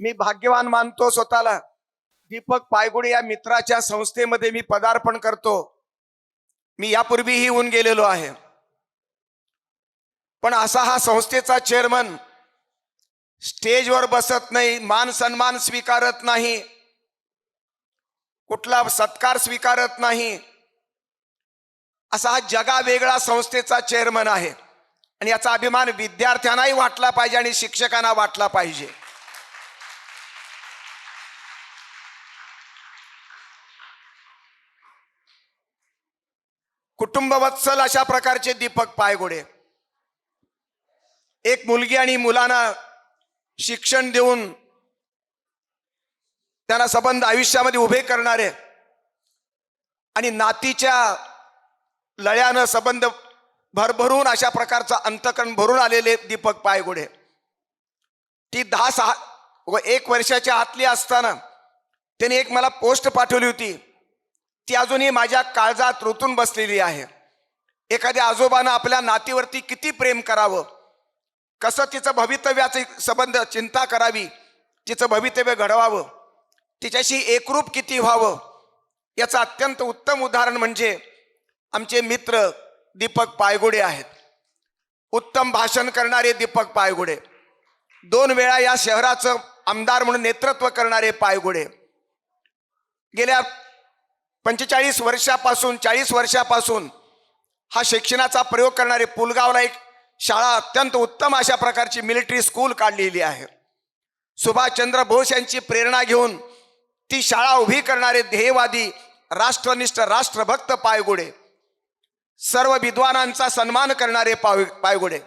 मी भाग्यवान मानतो स्वतःला. दीपक पायगुडे या मित्राच्या संस्थेमध्ये मी पदार्पण करतो. मी यापूर्वीही येऊन गेलेलो आहे. पण असा हा संस्थेचा चेअरमन स्टेजवर बसत नाही मान सन्मान स्वीकारत नाही कुठला सत्कार स्वीकारत नाही असा हा जगा वेगळा संस्थेचा चेअरमन आहे. आणि याचा अभिमान विद्यार्थ्यांनाही वाटला पाहिजे आणि शिक्षकांना वाटला पाहिजे. कुटुंबवत्सल अशा प्रकारचे दीपक पायगोडे. एक मुलगी आणि मुलांना शिक्षण देऊन त्यांना संबंध आयुष्यामध्ये उभे करणारे आणि नातीच्या लळ्यानं संबंध भरभरून अशा प्रकारचा अंतकरण भरून आलेले दीपक पायगोडे. ती दहा सहा व एक वर्षाच्या आतली असताना त्याने एक मला पोस्ट पाठवली होती. ती अजूनही माझ्या काळजात रुतून बसलेली आहे. एखाद्या आजोबानं आपल्या नातीवरती किती प्रेम करावं? कसं तिचं भवितव्याचे संबंध चिंता करावी? तिचं भवितव्य घडवावं? तिच्याशी एकरूप किती व्हावं? याचं अत्यंत उत्तम उदाहरण म्हणजे आमचे मित्र दीपक पायगुडे आहेत. उत्तम भाषण करणारे दीपक पायगुडे. दोन वेळा या शहराचं आमदार म्हणून नेतृत्व करणारे पायगुडे. गेल्या पंचेचाळीस वर्षापासून चाळीस वर्षापासून हा शिक्षणाचा प्रयोग करणारे पुलगावला एक शाळा अत्यंत उत्तम अशा प्रकारची मिलिटरी स्कूल काढलेली आहे. सुभाषचंद्र बोस यांची प्रेरणा घेऊन ती शाळा उभी करणारे ध्येयवादी राष्ट्रनिष्ठ राष्ट्रभक्त पायगुडे सर्व विद्वानांचा सन्मान करणारे पाय पायगुडे